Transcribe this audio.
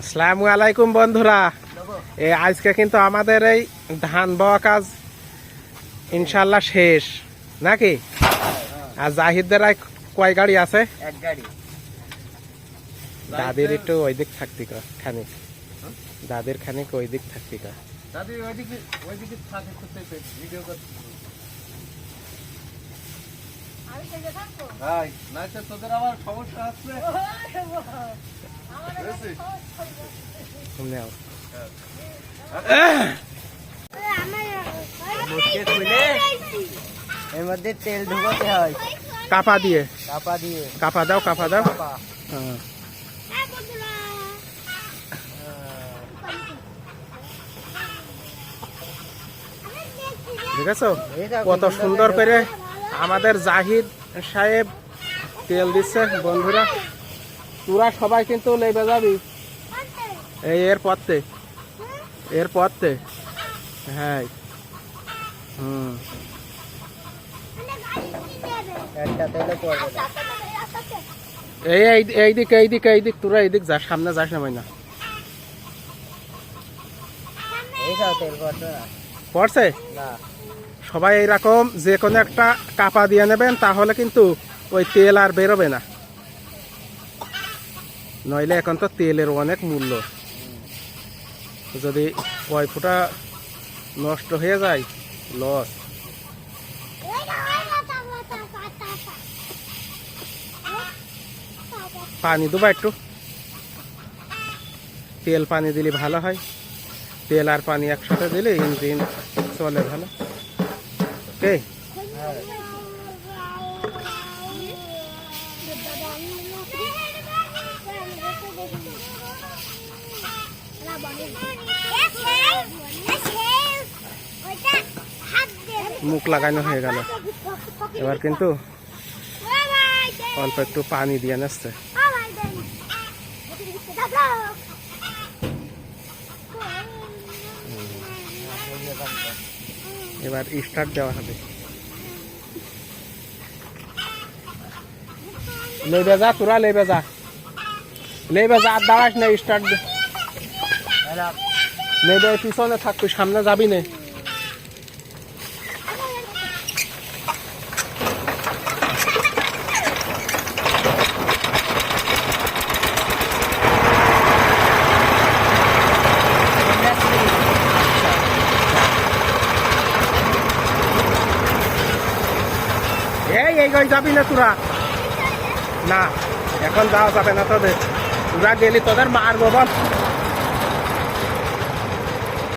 আসসালামু আলাইকুম বন্ধুরা। এ আজকে কিন্তু আমাদের এই ধান বাওয়া কাজ ইনশাল্লাহ শেষ। নাকি? আর জাহিদদের আর কয় গাড়ি আছে? এক গাড়ি। দাদির একটু ওই দিক থাকতি খানিক। দাদির খানিক ওই দিক থাকতি থাকে ভিডিও করতে। ভাই তোদের আবার সমস্যা নেও এর মধ্যে তেল ঢুকাতে হয়। কাপা দিয়ে। চাপা দিয়ে। কাপা দাও কাপা দাও। হ্যাঁ। ঠিক আছে কত সুন্দর করে আমাদের জাহিদ সাহেব তেল দিচ্ছে বন্ধুরা। তোরা সবাই কিন্তু লেবে যাবি। এই এর পথে। এর পথে। হ্যাঁ। হুম। এই এই- এই দিক এই দিক এই দিক তোরা এই দিক যা সামনে যাস না মাইনা। পড়ছে? না। সবাই এইরকম যে কোনো একটা কাপা দিয়ে নেবেন, তাহলে কিন্তু ওই তেল আর বেরোবে না। নইলে এখন তো তেলের অনেক মূল্য। যদি কয় ফুটা নষ্ট হয়ে যায়, লস। পানি দেবো একটু। তেল পানি দিলে ভালো হয়। তেল আর পানি একসাথে দিলে ইঞ্জিন চলে ভালো। কে? মুখ লাগানো হয়ে গেল। এবার কিন্তু অল্প একটু পানি দিয়ে নাচছে এবার স্টার্ট দেওয়া হবে। লেবে যা তোরা লেবে যা। লেবে যা, আর দাঁড়াস না স্টার্ট লেবে পিছনে থাক, তুই সামনে যাবি না। এই এই যাবি না তোরা? না, এখন যাওয়া যাবে না তোদের। তোরা গেলি তোদের মারবো বল।